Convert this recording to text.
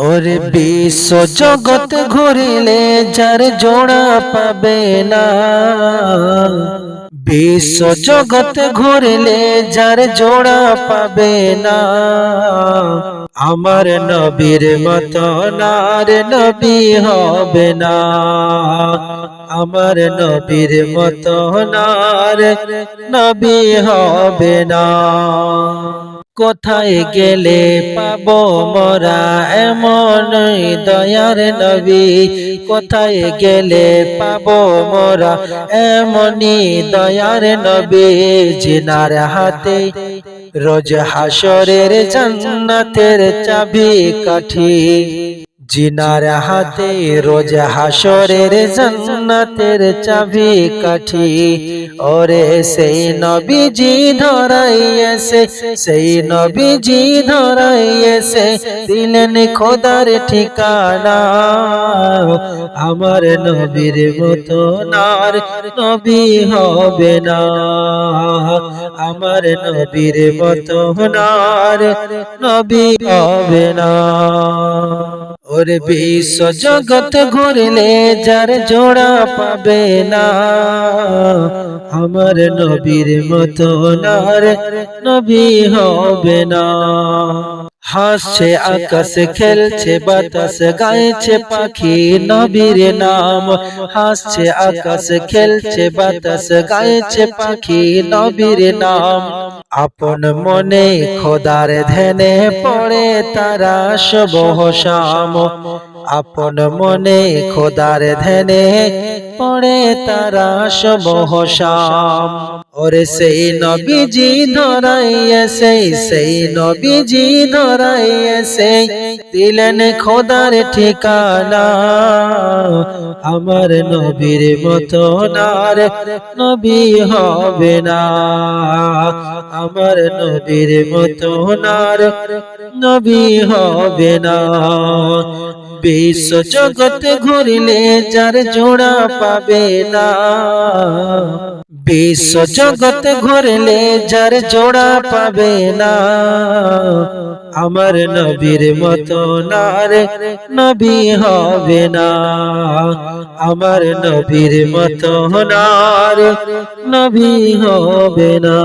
ওরে বিশ্ব জগৎ ঘুরিলে যার জোড়া পাবে না। বিশ্ব জগৎ ঘুরিলে যার জোড়া পাবে না। আমার নবীর মত নার নবী হবে না। আমার নবীর মত নার নবী হবে না। কোথায় গেলে পাব মোরা? এমন দয়ার নবী কোথায় গেলে পাব মোরা? এমনি দয়ার নবী জিনার হাতে রোজ হাসরের জান্নাতের চাবি কাঠি। জিনার হাতে রোজ হাসরের জান্নাতের চাবি কাঠি। ওরে সেই নবীজি ধরাইয়েছে, সেই নবীজি ধরাইয়েছে, দিলেন খোদার ঠিকানা। আমার নবীর মতো নার নবী হবে না। আমার নবীর মতো নার নবী হবে না। ওরে বিশ্ব জগৎ ঘুরলে যার জোড়া পাবে না। আমার নবীর মতো নার নবী হবে না। হাসছে, আকাশ খেলছে, বাতাস গাইছে পাখি নবীর নাম। হাসছে, আকাশ খেলছে, বাতাস গাইছে পাখি নবীর নাম। আপন মনে খোদার ধ্যানে পড়ে তারা শুভ শাম। আপন মনে খোদার ধ্যানে পড়ে তারা শুভ শাম। ওরে সেই নবীজি ধরাইয়েছে সেই নবীজি ধরাইয়েছে দিলেন খোদার ঠিকানা আমার নবীর মতো নার নবী হবে না আমার নবীর মতো নার নবী হবে না বিশ্ব জগৎ ঘুরিলে যার জোড়া পাবে না বিশ্ব জগৎ ঘুরলে যার জোড়া পাবে না আমার নবীর মতো নার নবী হবে না আমার নবীর মতো নার নবী হবে না